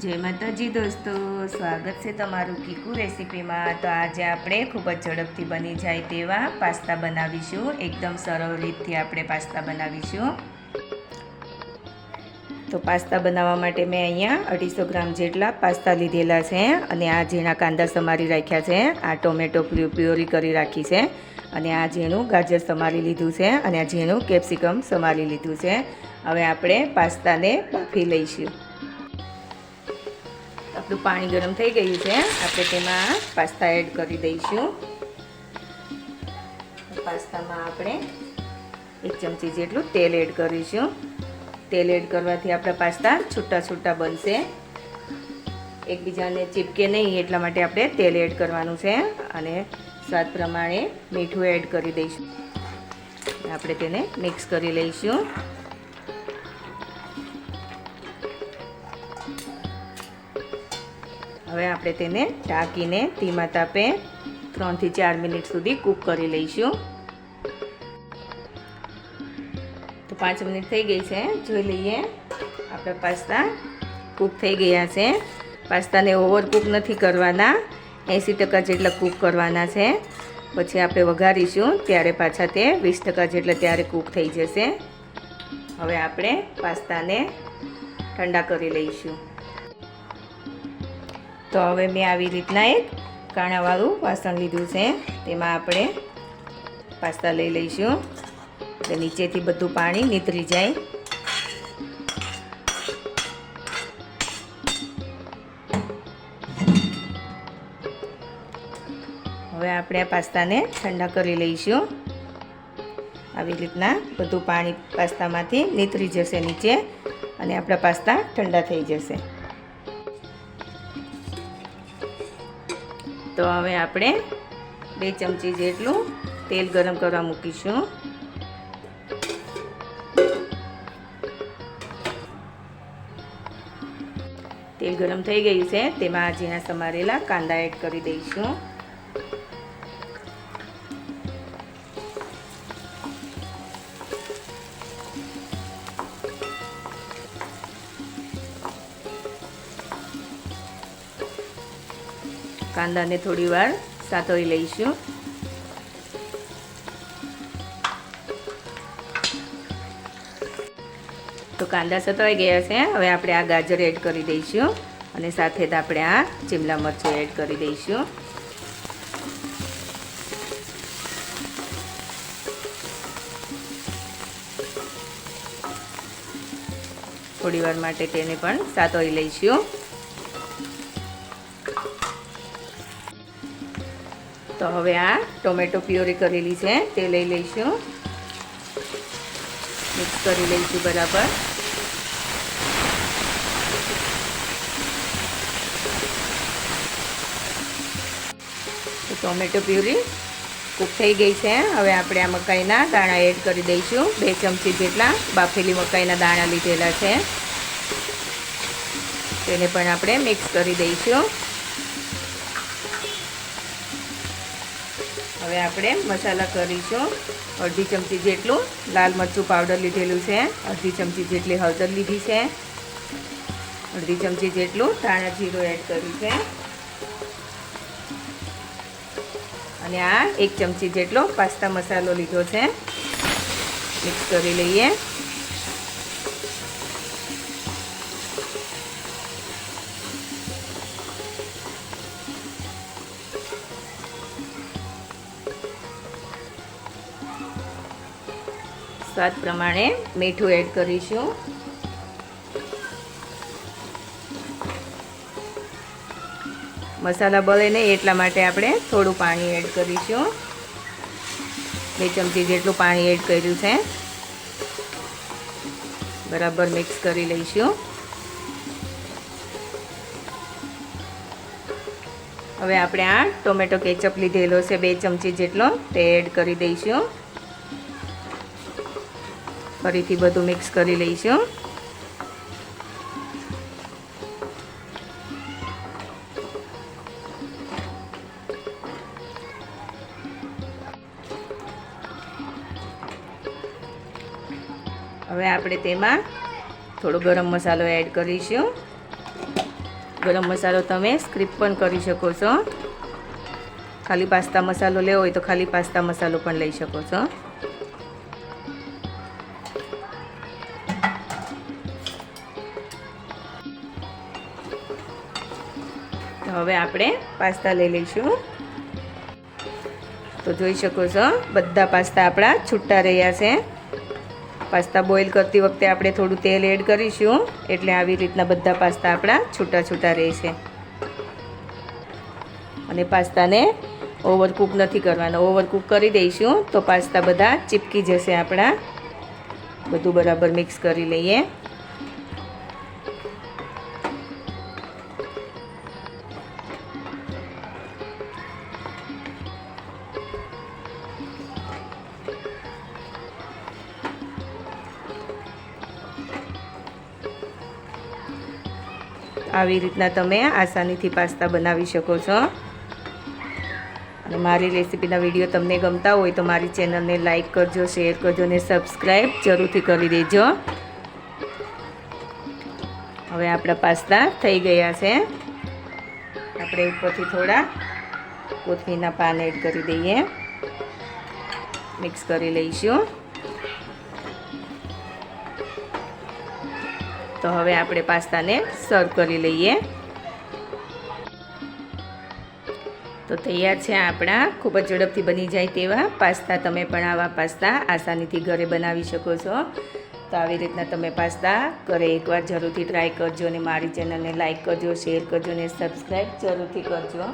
જય માતાજી દોસ્તો, સ્વાગત છે તમારું કીકુ રેસીપીમાં. તો આજે આપણે ખૂબ જ ઝડપથી બની જાય તેવા પાસ્તા બનાવીશું. એકદમ સરળ રીતથી આપણે પાસ્તા બનાવીશું. તો પાસ્તા બનાવવા માટે મેં અહીંયા અઢીસો ગ્રામ જેટલા પાસ્તા લીધેલા છે અને આ ઝીણા કાંદા સમારી રાખ્યા છે. આ ટોમેટો પ્યોરી કરી રાખી છે અને આ ઝીણું ગાજર સમારી લીધું છે અને આ ઝીણું કેપ્સિકમ સમારી લીધું છે. હવે આપણે પાસ્તાને બાફી લઈશું. આપણું પાણી ગરમ થઈ ગયું છે. આપણે તેમાં પાસ્તા એડ કરી દઈશું. પાસ્તામાં આપણે એક ચમચી જેટલું તેલ એડ કરીશું. તેલ એડ કરવાથી આપણા પાસ્તા છૂટા છૂટા બનશે. એકબીજાને ચીપકે નહીં, એટલા માટે આપણે તેલ એડ કરવાનું છે અને સ્વાદ પ્રમાણે મીઠું એડ કરી દઈશું. આપણે તેને મિક્સ કરી લઈશું. હવે આપણે તેને ઢાંકીને ધીમા તાપે ત્રણથી ચાર મિનિટ સુધી કૂક કરી લઈશું. તો પાંચ મિનિટ થઈ ગઈ છે. જોઈ લઈએ. આપણા પાસ્તા કૂક થઈ ગયા છે. પાસ્તાને ઓવર કૂક નથી કરવાના. એંસી ટકા જેટલા કૂક કરવાના છે. પછી આપણે વઘારીશું. ત્યારે પાછા તે વીસ ટકા જેટલા ત્યારે કૂક થઈ જશે. હવે આપણે પાસ્તાને ઠંડા કરી લઈશું. તો હવે મેં આવી રીતના એક કાણાવાળું વાસણ લીધું છે. તેમાં આપણે પાસ્તા લઈ લઈશું. એટલે નીચેથી બધું પાણી નીતરી જાય. હવે આપણે આ પાસ્તાને ઠંડા કરી લઈશું. આવી રીતના બધું પાણી પાસ્તામાંથી નીતરી જશે નીચે અને આપણા પાસ્તા ઠંડા થઈ જશે. તો હવે આપણે બે ચમચી જેટલું તેલ ગરમ કરવા મૂકીશું. તેલ ગરમ થઈ ગયું છે, તેમાં ઝીણા સમારેલા કાંદા એડ કરી દઈશું. કાંદાને થોડીવાર સાતોઈ લઈશું. તો કાંદા સતવાઈ ગયા છે. હવે આપણે આ ગાજર એડ કરી દઈશું અને સાથે જ આપણે આ ચીમલા મરચું એડ કરી દઈશું. થોડી માટે તેને પણ સાતોઈ લઈશું. તો હવે આ ટોમેટો પ્યોરી કરેલી છે, તે લઈ લઈશું. મિક્સ કરી લઈશું બરાબર. ટોમેટો પ્યુરી કૂક થઈ ગઈ છે. હવે આપણે આ મકાઈના દાણા એડ કરી દઈશું. બે ચમચી જેટલા બાફેલી મકાઈના દાણા લીધેલા છે. તેને પણ આપણે મિક્સ કરી દઈશું. હવે આપણે મસાલા કરીશું. અડધી ચમચી જેટલું લાલ મરચું પાવડર લીધેલું છે. અડધી ચમચી જેટલી હળદર લીધી છે. અડધી ચમચી જેટલું ધાણા જીરું એડ કર્યું છે. અને આ એક ચમચી જેટલો પાસ્તા મસાલો લીધો છે. મિક્સ કરી લઈએ. સ્વાદ પ્રમાણે મીઠું એડ કરીશું. મસાલા બળે નહીં એટલા માટે આપણે થોડું પાણી એડ કરીશું. બે ચમચી જેટલું પાણી એડ કર્યું છે. બરાબર મિક્સ કરી લઈશું. હવે આપણે આ ટોમેટો કેચઅપ લીધેલો છે, બે ચમચી જેટલો, તે એડ કરી દઈશું. ફરીથી બધું મિક્સ કરી લઈશું. હવે આપણે તેમાં થોડો ગરમ મસાલો એડ કરીશું. ગરમ મસાલો તમે સ્ક્રીપ પણ કરી શકો છો. ખાલી પાસ્તા મસાલો લેવો હોય તો ખાલી પાસ્તા મસાલો પણ લઈ શકો છો. તો હવે આપણે પાસ્તા લઈ લઈશું. તો જોઈ શકો છો, બધા પાસ્તા આપણા છૂટા રહ્યા છે. પાસ્તા બોઇલ કરતી વખતે આપણે થોડું તેલ એડ કરીશું, એટલે આવી રીતના બધા પાસ્તા આપણા છૂટા છૂટા રહેશે અને પાસ્તાને ઓવરકૂક નથી કરવાનો, ઓવરકૂક કરી દઈશું, તો પાસ્તા બધા ચીપકી જશે આપણા. બધું બરાબર મિક્સ કરી લઈએ. આવી રીતના તમે આસાનીથી પાસ્તા બનાવી શકો છો. અને મારી રેસીપીના વીડિયો તમને ગમતા હોય તો મારી ચેનલને લાઈક કરજો, શેર કરજો અને સબસ્ક્રાઈબ જરૂરથી કરી દેજો. હવે આપણા પાસ્તા થઈ ગયા છે. આપણે ઉપરથી થોડા કોથમીરના પાન એડ કરી દઈએ. મિક્સ કરી લઈશું. તો હવે આપણે પાસ્તાને સર્વ કરી લઈએ. તો તૈયાર છે આપણા, ખૂબ જ ઝડપથી બની જાય તેવા પાસ્તા. તમે પણ આવા પાસ્તા આસાનીથી ઘરે બનાવી શકો છો. તો આવી રીતના તમે પાસ્તા ઘરે એકવાર જરૂરથી ટ્રાય કરજો અને મારી ચેનલને લાઈક કરજો શેર કરજો અને સબસ્ક્રાઈબ જરૂરથી કરજો.